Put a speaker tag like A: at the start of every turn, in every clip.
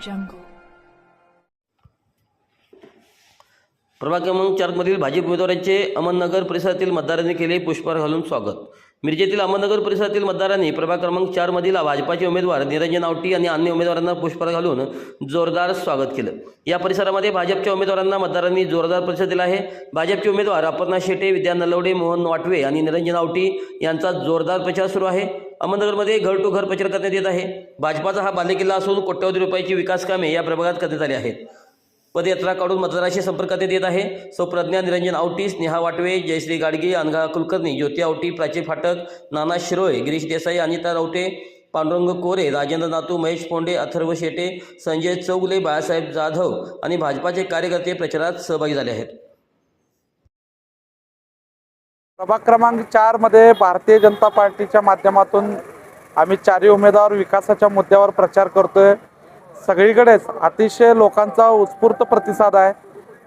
A: jungle.
B: प्रभाग क्रमांक चारमधील भाजप उमेदवारांचे अहमदनगर परिसरातील मतदारांनी केले पुष्पहार घालून स्वागत. मिरजेतील अहमदनगर परिसरातील मतदारांनी प्रभाग क्रमांक चारमधील भाजपाचे उमेदवार निरंजन आवटी आणि अन्य उमेदवारांना पुष्पहार घालून जोरदार स्वागत केलं. या परिसरामध्ये भाजपच्या उमेदवारांना मतदारांनी जोरदार प्रतिसाद दिला आहे. भाजपचे उमेदवार अपर्णा शेटे विद्या नलवडे मोहन वाटवे आणि निरंजन आवटी यांचा जोरदार प्रचार सुरू आहे. अहमदनगरमध्ये घर टू घर प्रचार करण्यात येत आहे. भाजपाचा हा बालेकिल्ला असून कोट्यवधी रुपयाची विकास कामे या प्रभागात करण्यात आली आहेत. पदयात्रा काढून मतदाराशी संपर्क करण्यात येत आहे. सौ प्रज्ञा निरंजन आवटी स्नेहा वाटवे जयश्री गाडगे अनघा कुलकर्णी ज्योती आवटी प्राची फाटक नाना शिरोळे गिरीश देसाई अनिता रावटे पांडुरंग कोरे राजेंद्र नातू महेश पोंडे अथर्व शेटे संजय चौगले बाळासाहेब जाधव आणि भाजपाचे कार्यकर्ते प्रचारात सहभागी झाले आहेत.
C: प्रभाग क्रमांक चारमध्ये भारतीय जनता पार्टीच्या माध्यमातून आम्ही चारही उमेदवार विकासाच्या मुद्द्यावर प्रचार करतोय. सगळीकडेच अतिशय लोकांचा उत्स्फूर्त प्रतिसाद आहे.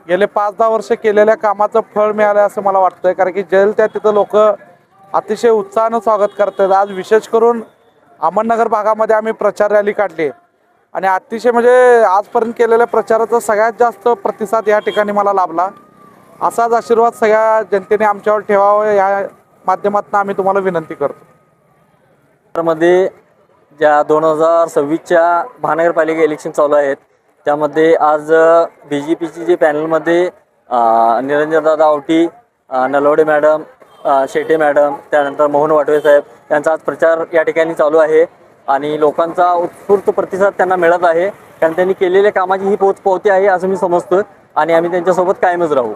C: गेले पाच दहा वर्ष केलेल्या कामाचं फळ मिळालं असं मला वाटतंय. कारण की जेल त्या तिथं लोक अतिशय उत्साहानं स्वागत करतात. आज विशेष करून अहमदनगर भागामध्ये आम्ही प्रचार रॅली काढली आणि अतिशय म्हणजे आजपर्यंत केलेल्या प्रचाराचा सगळ्यात जास्त प्रतिसाद या ठिकाणी मला लाभला. असाच आशीर्वाद सगळ्या जनतेने आमच्यावर ठेवावं या माध्यमातून आम्ही तुम्हाला विनंती करतो.
D: मध्ये ज्या दोन हजार सव्वीसच्या महानगरपालिका इलेक्शन चालू आहेत त्यामध्ये आज बी जे पीची जे पॅनलमध्ये निरंजनदादा आवटी नलवडे मॅडम शेटे मॅडम त्यानंतर मोहन वाटवे साहेब यांचा आज प्रचार या ठिकाणी चालू आहे. आणि लोकांचा उत्स्फूर्त प्रतिसाद त्यांना मिळत आहे. कारण त्यांनी केलेल्या कामाची ही पोच पोहती आहे असं मी समजतो आणि आम्ही त्यांच्यासोबत कायमच राहू.